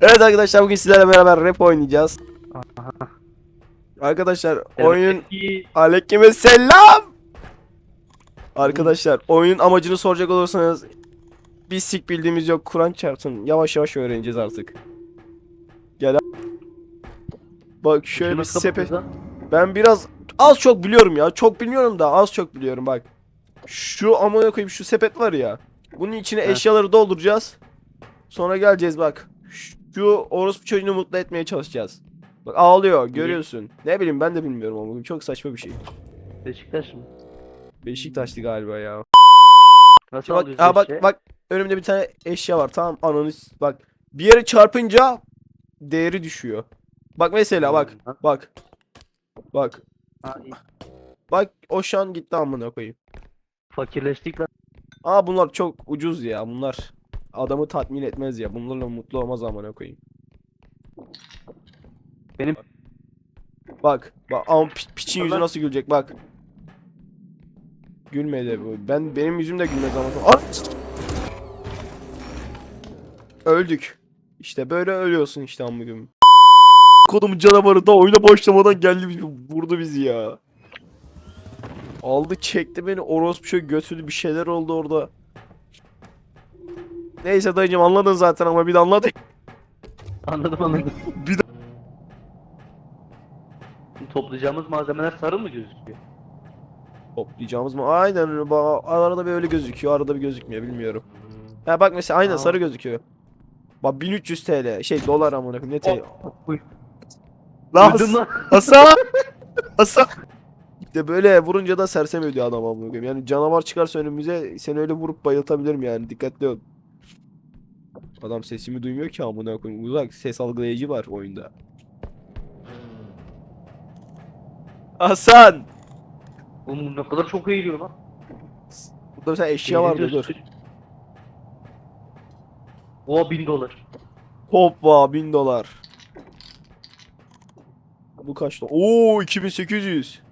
Evet arkadaşlar bugün sizlerle beraber rap oynayacağız. Arkadaşlar oyun aleyküm selam. Arkadaşlar oyunun amacını soracak olursanız bir sik bildiğimiz yok Kur'an çarpsın yavaş yavaş öğreneceğiz artık. Gel Bak şöyle bir sepet ben biraz az çok biliyorum ya çok bilmiyorum da az çok biliyorum bak. Şu amına koyayım şu sepet var ya. Bunun içine eşyaları dolduracağız. Sonra geleceğiz bak. Şu orospu çocuğunu mutlu etmeye çalışacağız. Bak ağlıyor görüyorsun. Ne bileyim ben de bilmiyorum ama bugün çok saçma bir şey. Beşiktaş mı? Beşiktaşlı galiba ya. Nasıl Bak, aa, bak bak önümde bir tane eşya var tamam ananı s- bak. Bir yere çarpınca değeri düşüyor. Bak mesela bak bak. Bak bak o şu an gitti amına koyayım. Fakirleştik lan. Aa bunlar çok ucuz ya bunlar. Adamı tatmin etmez ya. Bunlarla mutlu olmaz amına koyayım. Benim Bak bak ama pi- piçin yüzü nasıl gülecek bak. Gülmedi bu. Ben benim yüzüm de gülmez ama. Öldük. İşte böyle ölüyorsun işte koyayım. Kodum canavarı da oyuna başlamadan geldi bizi- vurdu bizi ya. Aldı çekti beni orospu şey götürdü bir şeyler oldu orada. Neyse dayıcım anladın zaten ama bir de anladık. anladım anladım. Bir Toplayacağımız malzemeler sarı mı gözüküyor? Toplayacağımız mı? Aynen. Ba- Arada bir öyle gözüküyor, arada bir gözükmüyor bilmiyorum. Ha bak mesela aynen Aa. sarı gözüküyor. Bak 1300 TL. Şey dolar amına koyayım. Ne TL? Uy. Lan Öldüm lan. Hasan! Hasan! İşte böyle vurunca da sersem ödüyor adam amına koyayım. Yani canavar çıkarsa önümüze seni öyle vurup bayıltabilirim yani. Dikkatli ol. Adam sesimi duymuyor ki amına koyayım. Uzak ses algılayıcı var oyunda. Hasan! Oğlum ne kadar çok eğiliyor lan. Burada mesela eşya vardı dur. Oha bin dolar. Hoppa 1000 dolar. Bu kaç dolar? Oo 2800.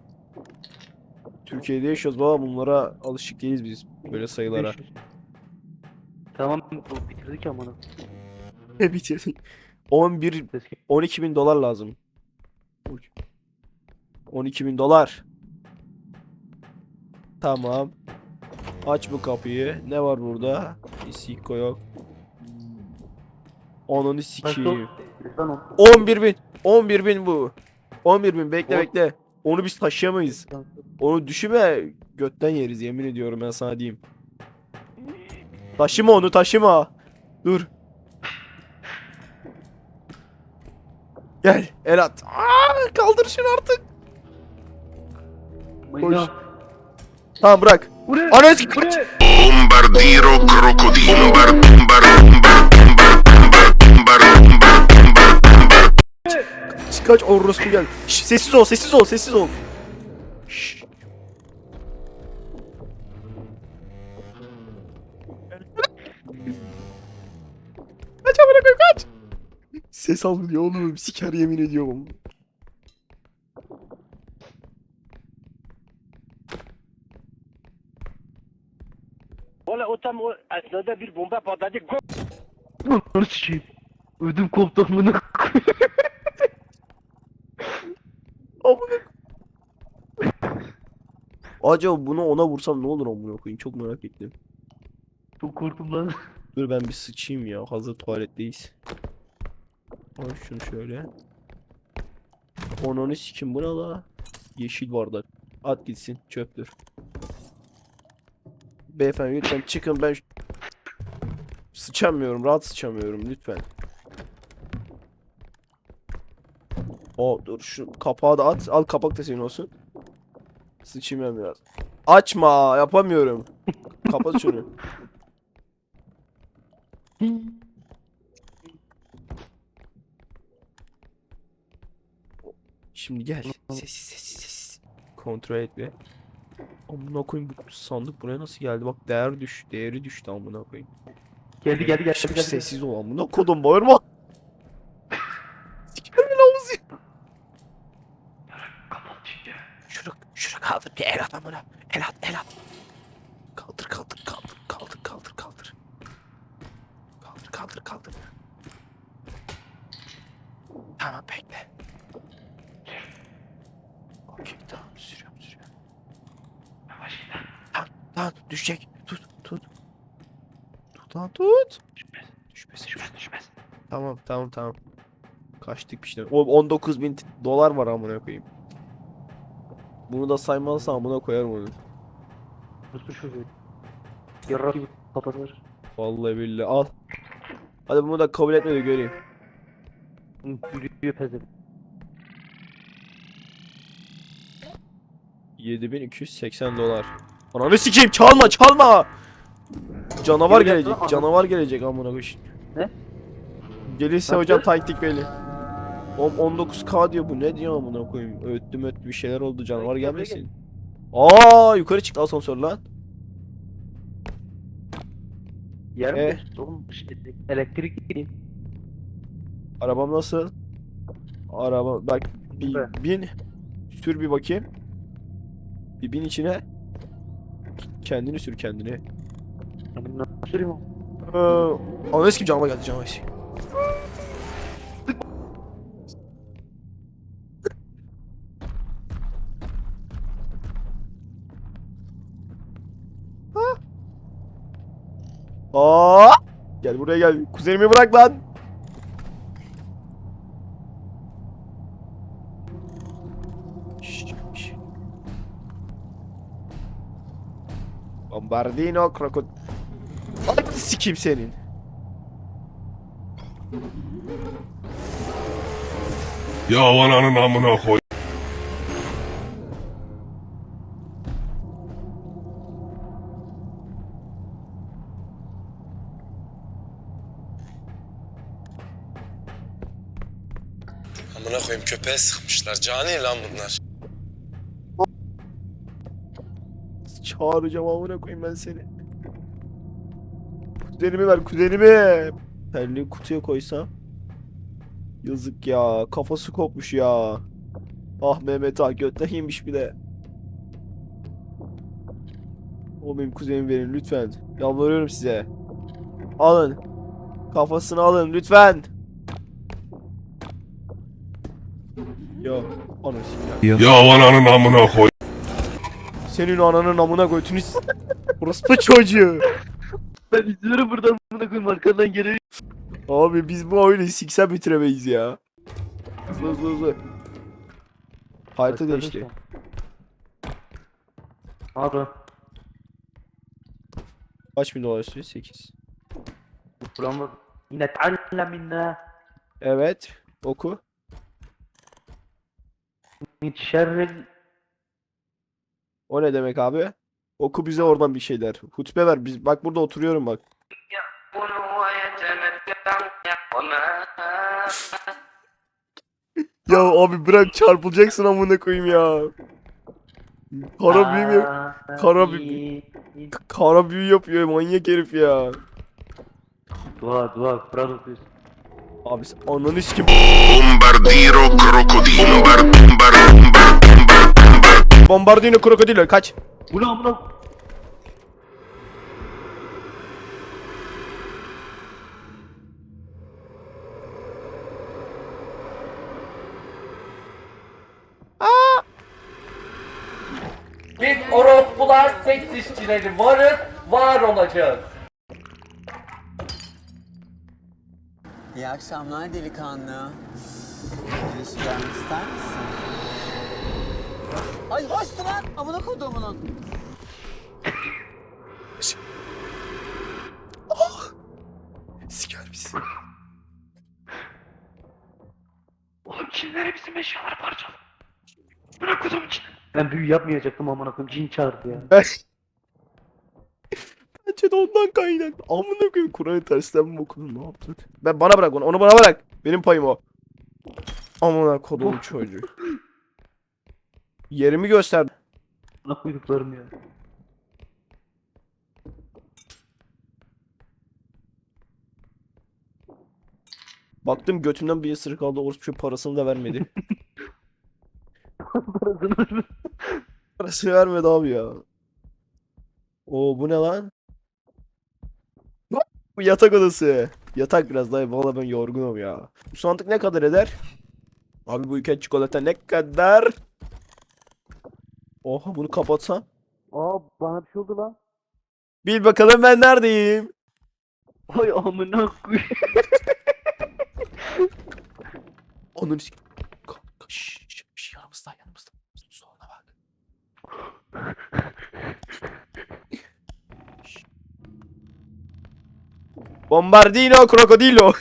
Türkiye'de yaşıyoruz baba bunlara alışık değiliz biz böyle sayılara. 500. Tamam bu bitirdik ama. Ne bitirdik? 11 12 bin dolar lazım. 12 bin dolar. Tamam. Aç bu kapıyı. Ne var burada? Bir siko yok. Ananı sikeyim. Lan o. 11 bin. 11 bin bu. 11 bin bekle On- bekle. Onu biz taşıyamayız. Onu düşüme götten yeriz yemin ediyorum ben sana diyeyim. Taşıma onu taşıma. Dur. Gel el at. Aa, kaldır şunu artık. Koş. Tamam bırak. Buraya. Ana eski kaç. Bombardiro krokodil. Bombar bombar bombar bombar bombar bombar Kaç kaç orospu gel. Şş, sessiz ol sessiz ol sessiz ol. Şş. Ses almıyor oğlum siker yemin ediyorum. Valla o tam o esnada bir bomba patladı. Ananı sikeyim. Ödüm koptu amına. Amına. Acaba bunu ona vursam ne olur amına koyayım çok merak ettim. Çok korktum lan. Dur ben bir sıçayım ya hazır tuvaletteyiz. Al şunu şöyle. Onunu sikim bu ne la? Yeşil bardak. At gitsin çöptür. Beyefendi lütfen çıkın ben sıçamıyorum rahat sıçamıyorum lütfen. O dur şu kapağı da at al kapak da senin olsun. Sıçayım ben biraz. Açma yapamıyorum. Kapat şunu. Şimdi gel. Sessiz sessiz sessiz. Kontrol et be. Amına koyayım bu sandık buraya nasıl geldi? Bak değer düş, değeri düştü amına koyayım. Geldi geldi geldi Şimdi geldi. sessiz ol amına kodum bağırma. Sikerim havuzu. Şunu, şunu kaldır bir el at amına. El at, el at. Kaldır, kaldır, kaldır, kaldır, kaldır, kaldır. Kaldır, kaldır, kaldır. Tamam bekle. Tamam sürüyorum sürüyorum. Yavaş. Lan lan düşecek. Tut tut. Tut lan tut. Düşmez. Düşmesin. Düşmez düşmez. Tamam tamam tamam. Kaçtık bir şeyden. O 19 bin dolar var amına koyayım. Bunu da saymazsan amına koyarım onu. Nasıl çocuğu? Yarrak gibi. Vallahi billahi al. Hadi bunu da kabul etme de göreyim. Yürüyor pezim. 7280 dolar. Ananı sikeyim çalma çalma. Canavar Yürü gelecek. Canavar gelecek amına koyayım. Ne? Gelirse Ne hocam taktik belli. Oğlum 19k diyor bu ne diyor amına koyayım. Öttüm öttü bir şeyler oldu canavar gelmesin. Aa yukarı çıktı asansör lan. Yer mi? E? geçti Oğlum işte elektrik değil. Arabam nasıl? Araba bak bir Be. bin sür bir bakayım. Bir bin içine. Kendini sür kendini. Yani nasıl süreyim oğlum? Ee, ananı kim canavar geldi canavar sikeyim. Aa! Gel buraya gel. Kuzenimi bırak lan. Şşş, şşş. Bombardino krokod... Ay sikeyim senin. Ya ananın amına koy. Amına koyayım köpeğe sıkmışlar. Cani lan bunlar. Çağıracağım amına koyayım ben seni. Kuzenimi ver kuzenimi. Terliği kutuya koysam. Yazık ya. Kafası kopmuş ya. Ah Mehmet ah götten yemiş bir de. O benim kuzenimi verin lütfen. Yalvarıyorum size. Alın. Kafasını alın lütfen. Ya. Anasını ya. Ya ananın amına koy. Senin ananın amına götünü s- Orospu çocuğu. Ben izliyorum buradan bunu koyayım arkadan geliyor. Abi biz bu oyunu siksen bitiremeyiz ya. Hızlı hızlı hızlı. Harita değişti. Abi. Kaç bin dolar istiyor? 8. Buramı yine ta'allem minna Evet. Oku. min şerril O ne demek abi? Oku bize oradan bir şeyler. Hutbe ver. Biz bak burada oturuyorum bak. Ya abi bırak çarpılacaksın amına koyayım ya. Kara büyü mü kara büyü- Kara büyü yapıyor manyak herif ya. Dua dua Kur'an okuyorsun. Abi sen ananı sikim. Bombardiro crocodilo. Bombar, bombar, bombar, bombar, bombar. Bombardino krokodilo kaç. Bu ne amına? Biz orospular seks işçileri varız, var olacağız. İyi akşamlar delikanlı. Girişi görmek ister misin? Ay hoştu lan. Amına kodumunun. Siker misin? Oğlum cinlere bizim eşyaları parçaladı. Bırak kuzum için. Ben büyü yapmayacaktım amına koyayım cin çağırdı ya. Ben... Bence de ondan kaynaklı. Amına koyayım Kur'an'ı tersten mi okudun ne yaptın? Ben bana bırak onu. Onu bana bırak. Benim payım o. Amına kodum çocuğu. Yerimi göster. Bana koyduklarım ya. Baktım götümden bir ısırık aldı. Orospu şu parasını da vermedi. Parasını vermedi abi ya. Oo bu ne lan? Bu yatak odası. Yatak biraz daha valla ben yorgunum ya. Bu sandık ne kadar eder? Abi bu ülke çikolata ne kadar? Oha bunu kapatsam. Aa bana bir şey oldu lan. Bil bakalım ben neredeyim? Ay amına koyayım. Onun s- Ka- ka- şş, şş, şş, yanımızda yanımızda. Soluna bak. Bombardino krokodilo.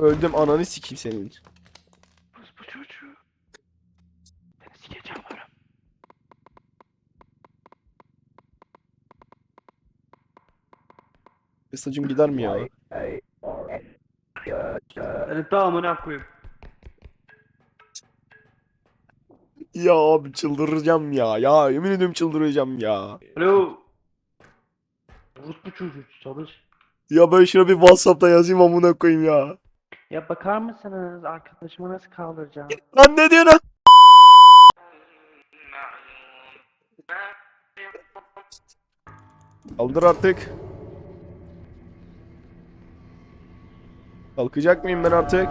Öldüm ananı sikeyim senin. Bu çocuğu. Seni sikeceğim varım. Mesajım gider mi ya? Seni tamamına koyayım. Ya abi çıldıracağım ya. Ya yemin ediyorum çıldıracağım ya. Alo. Rus bu çocuğu çalış. Ya ben şuna bir Whatsapp'ta yazayım amına koyayım ya. Ya bakar mısınız arkadaşıma nasıl kaldıracağım? Lan ne diyorsun lan? Kaldır artık. Kalkacak mıyım ben artık?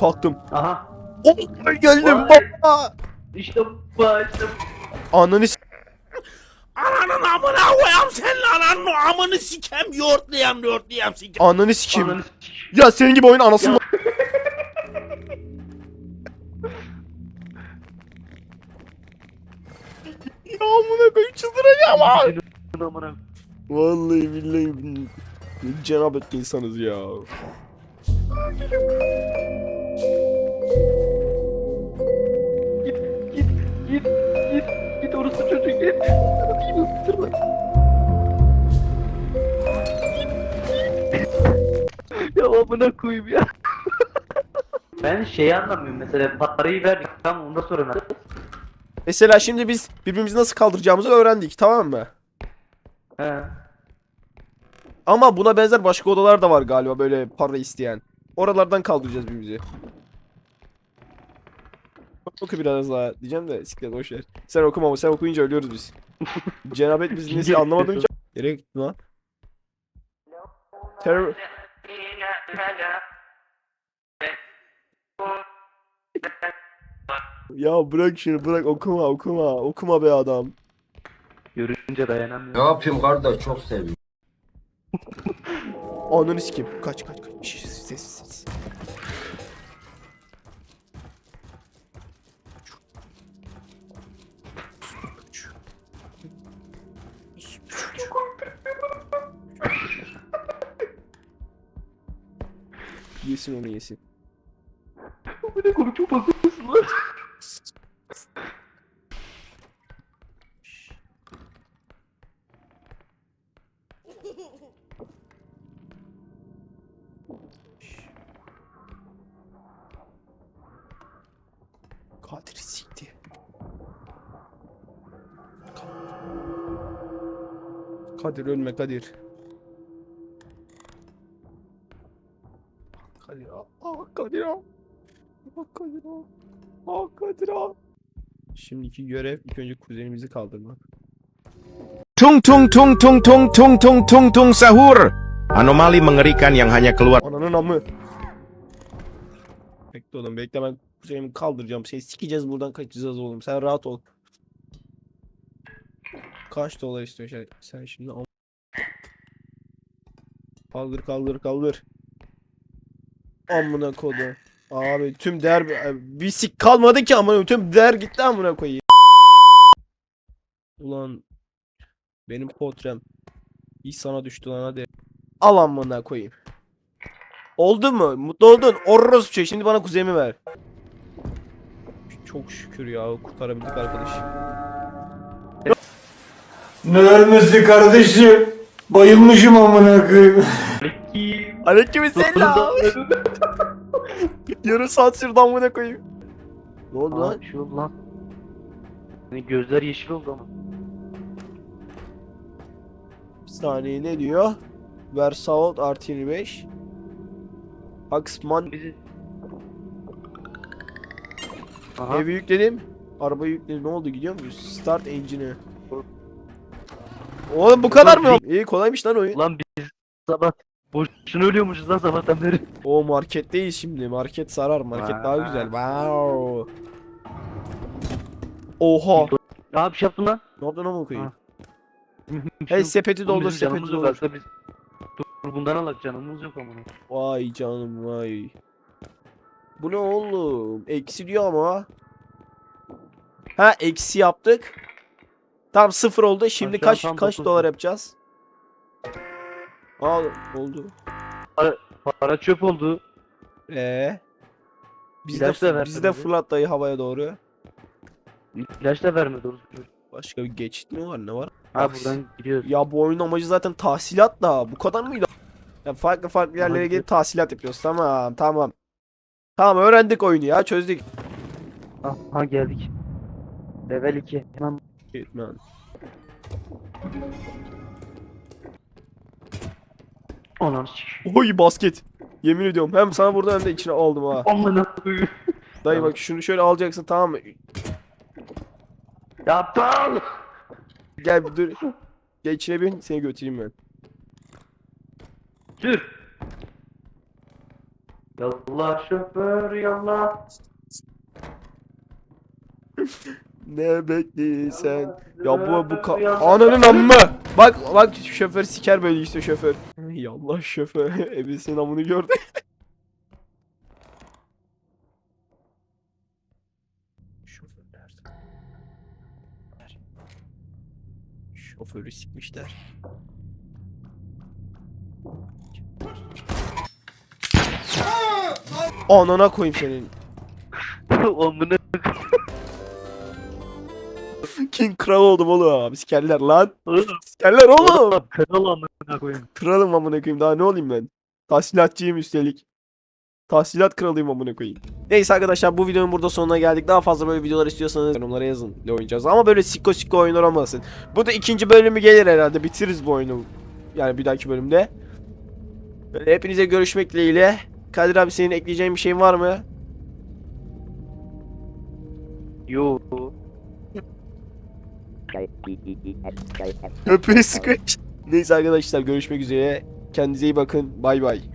Kalktım. Aha. Oh geldim Vay. baba. İşte bu. Ananı s- Ananın amına koyam senin ananın amını sikem yoğurtlayam yoğurtlayam sikem. Ananı sikeyim. Ananı sikeyim. Ya senin gibi oyun anasını. Ya. Amına koyayım çıldıracağım. Senin amına. Vallahi billahi ne cenabet insanız ya. Git git git git git orası çocuğu git. Değil mi? Sırma. ya amına koyayım ya. ben şeyi anlamıyorum mesela parayı verdik tamam ondan sonra ne? Mesela şimdi biz birbirimizi nasıl kaldıracağımızı öğrendik tamam mı? He. Ama buna benzer başka odalar da var galiba böyle para isteyen. Oralardan kaldıracağız birbirimizi. Oku biraz daha diyeceğim de siklet boş ver. Sen okuma ama sen okuyunca ölüyoruz biz. Cenabet biz nesi anlamadım ki. yapıyorsun. Nereye gittin lan? Terör... Ya bırak şunu bırak okuma okuma okuma be adam. Görünce dayanamıyorum. yapayım kardeş çok seviyorum. Ananı sikeyim. Kaç kaç kaç. Şş, Ses ses. Yesin onu yesin. Bu ne komik çok Kadir ölme Kadir. Kadir ah ah, Kadir ah. Ah Kadir ah. Ah Kadir ah. Şimdiki görev ilk önce kuzenimizi kaldırmak. Tung tung tung tung tung tung tung tung tung sahur. Anomali mengerikan yang hanya keluar Ananın amı. Bekle oğlum bekle ben kuzenimi kaldıracağım. Seni sikeceğiz buradan kaçacağız oğlum. Sen rahat ol. Kaç dolar istiyorsun sen, şimdi? Kaldır kaldır kaldır. Amına kodum. Abi tüm değer e, bir sik kalmadı ki amına tüm değer gitti amına koyayım. Ulan benim potrem. İş sana düştü lan hadi. Al amına koyayım. Oldu mu? Mutlu oldun. Orros şey. Şimdi bana kuzenimi ver. Çok şükür ya kurtarabildik arkadaş. Ne ölmesi kardeşim? Bayılmışım amına koyayım. Aleykümselam. Yarım saat sürdü amına koyayım. Ne oldu lan? bir şey oldu lan. Hani gözler yeşil oldu ama. Bir saniye ne diyor? Versailles artı 25. Axman Bizi... Aha. evi yükledim. Arabayı yükledim. Ne oldu gidiyor muyuz? Start engine'i. Oğlum bu kadar mı? İyi kolaymış lan oyun. Lan biz Sabah. Boşuna ölüyormuşuz lan sabahtan beri. O marketteyiz şimdi. Market sarar. Market daha güzel. Wow. Oha. Bir şey yaptın lan. Ne yaptın ama koyayım? Hey sepeti doldur sepeti doldur. biz. Dur bundan alak canımız yok amına. Vay canım vay. Bu ne oğlum? Eksi diyor ama. Ha eksi yaptık. Tam sıfır oldu. Şimdi kaç tam kaç dokuz. dolar yapacağız? Aa oldu. Para çöp oldu. Ee. Biz de, İlaç da biz de vermedi. fırlat dayı havaya doğru. İlaç da vermedi orası. Başka bir geçit mi var ne var? Ha Bak, buradan gidiyoruz. Ya bu oyunun amacı zaten tahsilat da. Bu kadar mıydı? Ya farklı farklı yerlere gelip tahsilat yapıyoruz. Tamam tamam. Tamam öğrendik oyunu ya çözdük. Aha geldik. Level 2. Hemen Ananı sik. Oy basket. Yemin ediyorum hem sana burada hem de içine aldım ha. Amına koyayım. Dayı bak şunu şöyle alacaksın tamam mı? Ya aptal. Gel bir dur. Gel içine bin seni götüreyim ben. Dur. Yallah şoför yallah. Ne bekliysen. Ya bu bu ka- ananın amma. Bak bak şoför siker böyle işte şoför. Yallah şoför. Ebesinin amını gördü. şoför nerede? Şoförü sikmişler. Anana koyayım senin. Amına King kral oldum oğlum. Sikerler lan. Sikerler oğlum. Kral amına koyayım. Kralım amına koyayım daha ne olayım ben? Tahsilatçıyım üstelik. Tahsilat kralıyım amına koyayım. Neyse arkadaşlar bu videonun burada sonuna geldik. Daha fazla böyle videolar istiyorsanız yorumlara yazın. Ne oynayacağız ama böyle sikko sikko oyunlar olmasın. Bu da ikinci bölümü gelir herhalde. Bitiririz bu oyunu. Yani bir dahaki bölümde. Böyle hepinize görüşmek dileğiyle. Kadir abi senin ekleyeceğin bir şeyin var mı? Yo. Öpüyor sıkış. Neyse arkadaşlar görüşmek üzere. Kendinize iyi bakın. Bay bay.